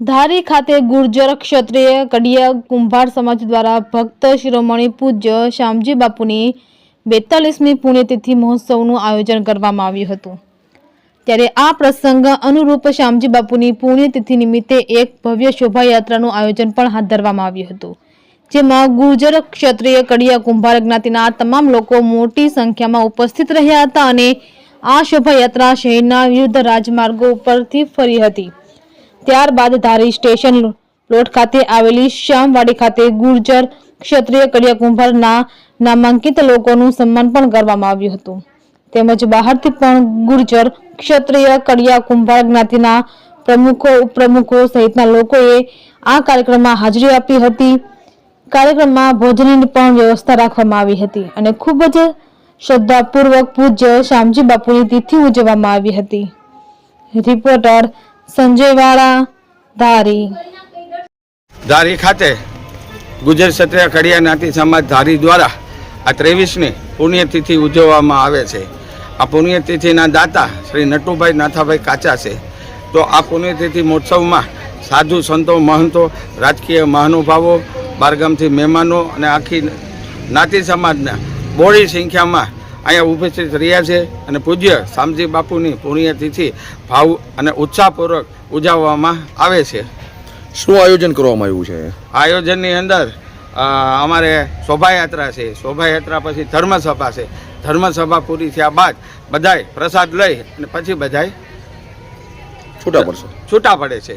ધારી ખાતે ગુર્જર ક્ષત્રિય કડિયા કુંભાર સમાજ દ્વારા ભક્ત શિરોમણી પૂજ્ય શ્યામજી બાપુની બેતાલીસમી પુણ્યતિથિ મહોત્સવનું આયોજન કરવામાં આવ્યું હતું. ત્યારે આ પ્રસંગ અનુરૂપ શ્યામજી બાપુની પુણ્યતિથિ નિમિત્તે એક ભવ્ય શોભાયાત્રાનું આયોજન પણ હાથ ધરવામાં આવ્યું હતું. જેમાં ગુર્જર ક્ષત્રિય કડિયા કુંભાર જ્ઞાતિના તમામ લોકો મોટી સંખ્યામાં ઉપસ્થિત રહ્યા હતા અને આ શોભાયાત્રા શહેરના વિવિધ રાજમાર્ગો ઉપરથી ફરી હતી. ત્યારબાદ ધારી સ્ટેશન પ્લોટ ખાતે આવેલી શ્યામવાડી ખાતે ગુર્જર ક્ષત્રિય કડિયા કુંભારના નામાંકિત લોકોનું સન્માન પણ કરવામાં આવ્યું હતું. તેમજ બહારથી પણ ગુર્જર ક્ષત્રિય કડિયા કુંભાર જ્ઞાતિના પ્રમુખો, ઉપપ્રમુખો સહિતના લોકોએ આ કાર્યક્રમમાં હાજરી આપી હતી. કાર્યક્રમમાં ભોજનની પણ વ્યવસ્થા રાખવામાં આવી હતી અને ખૂબ જ શ્રદ્ધાપૂર્વક પૂજ્ય શ્યામજી બાપુની તિથિ ઉજવવામાં આવી હતી. રિપોર્ટર સંજય વાળા ધારી. ધારી ખાતે ગુજર ક્ષત્રિય કડિયા જ્ઞાતિ સમાજ ધારી દ્વારા આ ત્રેવીસની પુણ્યતિથિ ઉજવવામાં આવે છે. આ પુણ્યતિથિના દાતા શ્રી નટુભાઈ નાથાભાઈ કાચા છે. તો આ પુણ્યતિથિ મહોત્સવમાં સાધુ સંતો, મહંતો, રાજકીય મહાનુભાવો, બારગામથી મહેમાનો અને આખી જ્ઞાતિ સમાજના બોડી સંખ્યામાં અહીંયા ઉપસ્થિત રહ્યા છે અને પૂજ્ય શામજી બાપુની પુણ્યતિથિ ભાવ અને ઉત્સાહપૂર્વક ઉજવવામાં આવે છે. શું આયોજન કરવામાં આવ્યું છે? આયોજનની અંદર અમારે શોભાયાત્રા છે. શોભાયાત્રા પછી ધર્મસભા છે. ધર્મસભા પૂરી થયા બાદ બધાય પ્રસાદ લઈ અને પછી બધાય છૂટા પડશે. છૂટા પડે છે.